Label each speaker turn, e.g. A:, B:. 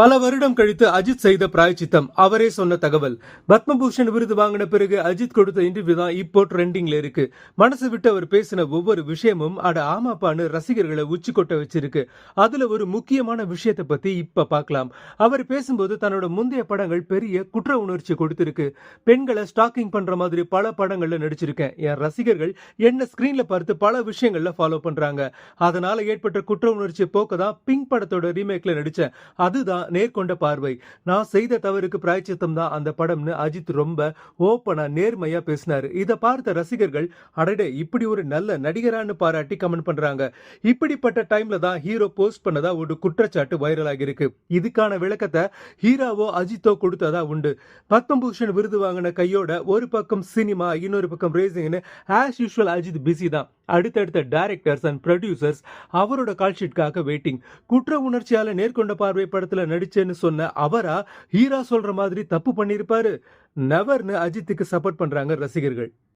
A: பல வருடம் கழித்து அஜித் செய்த பிராய்ச்சித்தம். அவரே சொன்ன தகவல். பத்மபூஷன் விருது வாங்கின பிறகு அஜித் கொடுத்த இன்டர்வியூ தான் இப்போ ட்ரெண்டிங்ல இருக்கு. மனசு விட்டு அவர் பேசின ஒவ்வொரு விஷயமும் அட ஆமாப்பான்னு ரசிகர்களை உச்சி கொட்ட வச்சிருக்கு. அதுல ஒரு முக்கியமான விஷயத்தை பத்தி இப்ப பார்க்கலாம் அவர் பேசும்போது தன்னோட முந்தைய படங்கள் பெரிய குற்ற உணர்ச்சி கொடுத்திருக்கு. பெண்களை ஸ்டாக்கிங் பண்ற மாதிரி பல படங்கள்ல நடிச்சிருக்கேன். என் ரசிகர்கள் என்ன ஸ்கிரீன்ல பார்த்து பல விஷயங்கள்ல ஃபாலோ பண்றாங்க. அதனால ஏற்பட்ட குற்ற உணர்ச்சி போக்க தான் பிங்க் படத்தோட ரீமேக்ல நடிச்சேன். அதுதான் நேர்கொண்ட பார்வை. நான் செய்த தவறுக்கு பிராய்ச்சித்தம் தான் அந்த படம்னு அஜித் ரொம்ப ஓப்பனா நேர்மையா பேசினாரு. இதை பார்த்த ரசிகர்கள் அடடே இப்படி ஒரு நல்ல நடிகரான்னு பாராட்டி கமெண்ட் பண்றாங்க. இப்படிப்பட்ட டைம்ல தான் ஹீரோ போஸ்ட் பண்ணதா ஒரு குற்றச்சாட்டு வைரல் ஆகியிருக்கு இதுக்கான விளக்கத்தை ஹீராவோ அஜித்தோ கொடுத்ததா உண்டு. பத்மபூஷன் விருது வாங்கின கையோட ஒரு பக்கம் சினிமா இன்னொரு பக்கம் ரேசிங்னு ஆஸ் யூஷுவல் அஜித் பிஸி தான். அடுத்தடுத்த டைரக்டர்ஸ் அண்ட் ப்ரொடியூசர்ஸ் அவரோட கால்ஷீட்காக வெயிட்டிங் குற்ற உணர்ச்சியால நேர்கொண்ட பார்வை படத்துல நடிச்சேன்னு சொன்ன அவரா ஹீரா சொல்ற மாதிரி தப்பு பண்ணிருப்பாரு. நெவர்னு அஜித்துக்கு சப்போர்ட் பண்றாங்க ரசிகர்கள்.